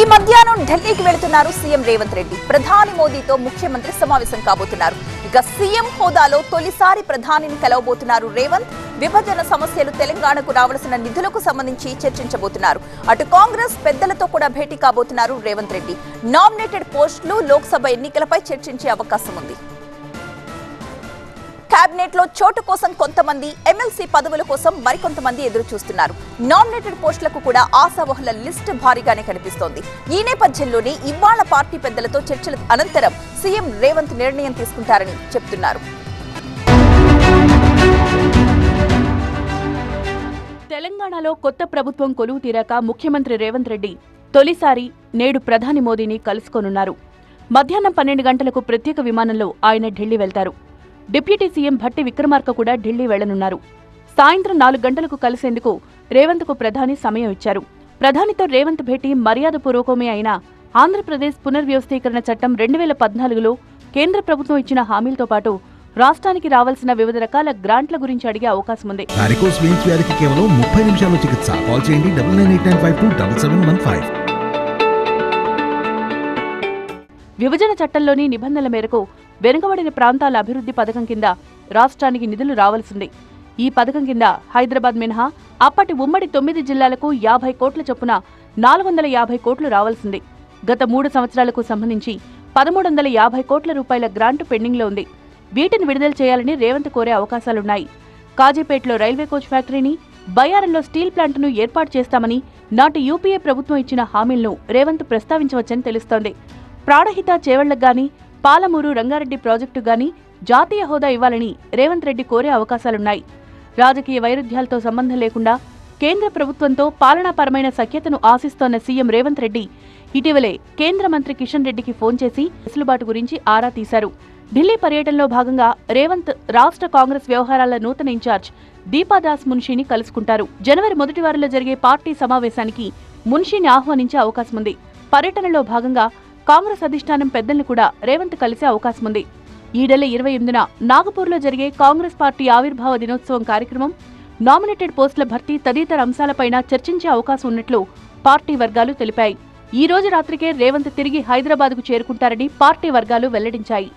ఈ మధ్యాహ్నం ఢిల్లీకి వెళుతున్నారు సీఎం రేవంత్ రెడ్డి. ప్రధాని మోదీతో ముఖ్యమంత్రి సమావేశం కాబోతున్నారు. ఇక సీఎం హోదాలో తొలిసారి ప్రధానిని కలవబోతున్నారు రేవంత్. విభజన సమస్యలు తెలంగాణకు రావాల్సిన నిధులకు సంబంధించి చర్చించబోతున్నారు. అటు కాంగ్రెస్ పెద్దలతో కూడా భేటీ కాబోతున్నారు రేవంత్ రెడ్డి. నామినేటెడ్ పోస్టులు లోక్సభ ఎన్నికలపై చర్చించే అవకాశం ఉంది. కేబినెట్లో చోటు కోసం కొంతమంది ఎమ్మెల్సీ పదవుల కోసం మరికొంతమంది ఎదురు చూస్తున్నారు నామినేటెడ్ పోస్టులకు కూడా ఆశావహుల లిస్ట్ భారీగానే కనిపిస్తోంది. ఈ నేపథ్యంలోనే ఇవాళ పార్టీ పెద్దలతో చర్చల అనంతరం సీఎం రేవంత్ నిర్ణయం తీసుకుంటారని చెప్తున్నారు. తెలంగాణలో కొత్త ప్రభుత్వం కొలువు తీరాక ముఖ్యమంత్రి రేవంత్ రెడ్డి తొలిసారి నేడు ప్రధాని మోదీని కలుసుకోనున్నారు. మధ్యాహ్నం పన్నెండు గంటలకు ప్రత్యేక విమానంలో ఆయన ఢిల్లీ వెళ్తారు. డిప్యూటీ సీఎం భట్టి విక్రమార్క కూడా ఢిల్లీ వెళ్ళనున్నారు. సాయంత్రం నాలుగు గంటలకు కలిసేందుకు రేవంత్కు ప్రధాని సమయం ఇచ్చారు. ప్రధానితో రేవంత్ భేటీ మర్యాదపూర్వకమే అయినా ఆంధ్రప్రదేశ్ పునర్వ్యవస్థీకరణ చట్టం రెండు వేల పద్నాలుగులో కేంద్ర ప్రభుత్వం ఇచ్చిన హామీలతో పాటు రాష్ట్రానికి రావాల్సిన వివిధ రకాల గ్రాంట్ల గురించి అడిగే అవకాశం ఉంది. వ్యాధికి కేవలం ముప్పై నిమిషాల్లో చికిత్స. కాల్ చేయండి double nine eight nine five two double seven one five. విభజన చట్టంలోని నిబంధనల మేరకు వెనుకబడిన ప్రాంతాల అభివృద్ధి పథకం కింద రాష్ట్రానికి నిధులు రావాల్సింది. ఈ పథకం కింద హైదరాబాద్ మినహా అప్పటి ఉమ్మడి తొమ్మిది జిల్లాలకు యాభై కోట్ల చొప్పున నాలుగు వందల యాభై కోట్లు రావాల్సింది. గత మూడు సంవత్సరాలకు సంబంధించి పదమూడు వందల యాభై కోట్ల రూపాయల గ్రాంటు పెండింగ్లో ఉంది. వీటిని విడుదల చేయాలని రేవంత్ కోరే అవకాశాలున్నాయి. కాజీపేటలో రైల్వే కోచ్ ఫ్యాక్టరీని బయ్యారంలో స్టీల్ ప్లాంట్ను ఏర్పాటు చేస్తామని నాటి యూపీఏ ప్రభుత్వం ఇచ్చిన హామీలను రేవంత్ ప్రస్తావించవచ్చని తెలుస్తోంది. ప్రాణహిత చేవళ్ళకు గాని పాలమూరు రంగారెడ్డి ప్రాజెక్టు గాని జాతీయ హోదా ఇవ్వాలని రేవంత్ రెడ్డి కోరే అవకాశాలున్నాయి. రాజకీయ వైరుధ్యాలతో సంబంధం లేకుండా కేంద్ర ప్రభుత్వంతో పాలనాపరమైన సఖ్యతను ఆశిస్తోన్న సీఎం రేవంత్ రెడ్డి ఇటీవలే కేంద్ర మంత్రి కిషన్ రెడ్డికి ఫోన్ చేసి వెసులుబాటు గురించి ఆరా తీశారు. ఢిల్లీ పర్యటనలో భాగంగా రేవంత్ రాష్ట్ర కాంగ్రెస్ వ్యవహారాల నూతన ఇన్ఛార్జ్ దీపాదాస్ మున్షిని కలుసుకుంటారు. జనవరి మొదటి వారంలో జరిగే పార్టీ సమావేశానికి మున్షిని ఆహ్వానించే అవకాశం ఉంది పర్యటనలో భాగంగా కాంగ్రెస్ అధిష్టానం పెద్దల్ని కూడా రేవంత్ కలిసే అవకాశం ఉంది. ఈ నెల ఇరవై ఎనిమిదిన నాగపూర్లో జరిగే కాంగ్రెస్ పార్టీ ఆవిర్భావ దినోత్సవం కార్యక్రమం నామినేటెడ్ పోస్టుల భర్తీ తదితర అంశాలపైన చర్చించే అవకాశం ఉన్నట్లు పార్టీ వర్గాలు తెలిపాయి. ఈ రోజు రాత్రికే రేవంత్ తిరిగి హైదరాబాద్కు చేరుకుంటారని పార్టీ వర్గాలు వెల్లడించాయి.